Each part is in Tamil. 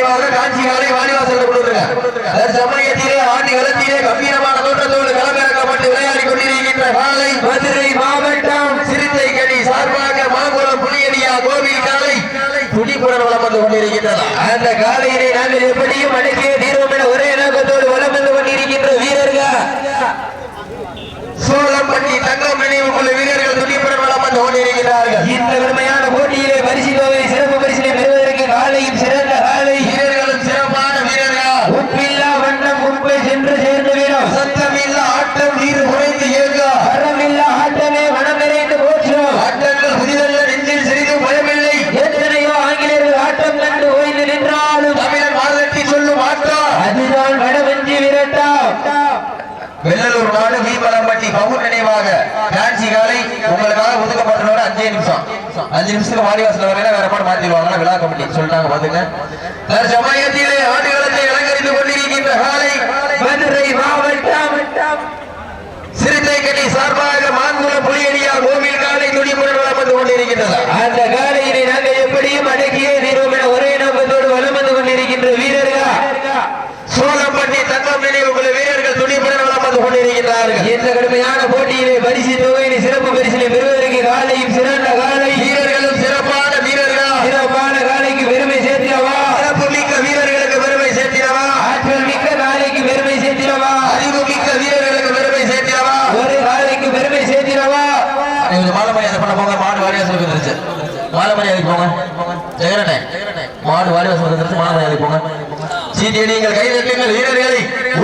காட்சி காலை வாலிவாசல் சமயத்திலே ஆண்டி களத்திலே கம்பீரமான தோற்றத்தோடு களமிறக்கப்பட்டு விளையாடி கொண்டிருக்கின்ற காலை மதுரை மாவட்டம் சிறுத்தை கனி சார்பாக மாங்குளம் புலியடியா கோவில் காலை துடிப்புடன் வளம் வந்து கொண்டிருக்கின்றது அந்த காலையினை நாங்கள் எப்படியும் அடக்கிய இன்னைக்கு பவுன் நினைவாக டான்சி காலை உங்களுக்காக ஒதுக்கப்பட்டனோட அஞ்சே நிமிஷம். அஞ்சு நிமிஷத்துக்கு வாடிவாசல் வரையில வேற பாடு மாத்திடுவாங்க விழா கமிட்டி. சொல்லிட்டாங்க பாத்துங்க தற்சமயத்திலே ஆடுகளத்தை அலங்கரித்துக் கொண்டிருக்கின்ற காலை மதுரை மாவட்டம் சிறுத்தைக்கணி சார்பாக மாங்குள புலியடியா கோவில் காலை துடிப்புடன் வளம் வந்து கொண்டிருக்கின்றது. அந்த காலையினை நாங்கள் எப்படியும் அடக்கியே தீர்வோம் என ஒரே நோக்கத்தோடு வளம் வந்து கொண்டிருக்கின்ற வீரர்கள் சோழம்பட்டி தங்கம் நினைவு குழு வீரர்கள் துணிப்புடன் வளம் வந்து கொண்டிருக்கிறார்கள் இந்த கடுமையான போட்டியிலே பரிசு தொகையினை சிறப்பு பரிசினை பெறுவதற்கு காலையும் சிறந்த காலை. வீரர்களும் சிறப்பான வீரர்கள்? சிறப்பான காலைக்கு பெருமை சேர்த்திடவா? சிறப்பு மிக்க வீரர்களுக்கு பெருமை சேர்த்திடவா? ஆற்றல் மிக்க காலைக்கு பெருமை சேர்த்திடவா? அறிவு மிக்க வீரர்களுக்கு பெருமை சேர்த்திடவா? ஒரு காலைக்கு பெருமை சேர்த்திடவா? கொஞ்சம் மாலை மரியாதை பண்ண போங்க. மாடு வாரியாசலுக்கு இருந்துச்சு மாலை மரியாதைக்கு போங்க. மாடு வாரியாசலுக்கு இருந்துச்சு மாலை மரியாதைக்கு போங்க. சீட்டியடிங்கள் கைதட்டுங்கள் வீரர்களை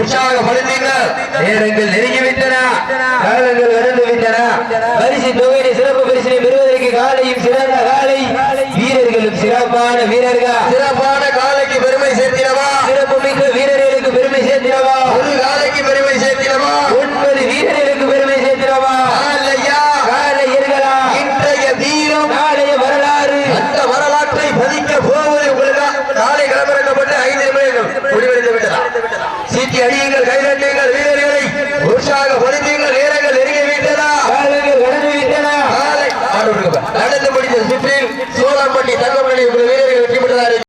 உற்சாகப்படுத்துங்கள் நேரங்கள் நெருங்கிவிட்டன காலங்கள் கடந்து விட்டன பரிசு தொகையை சிறப்பு பரிசினை பெறுவதற்கு காலையும் சிறந்த காலை. வீரர்களும் சிறப்பான வீரர்கள். சிறப்பான கார்பட்டி தங்கமணி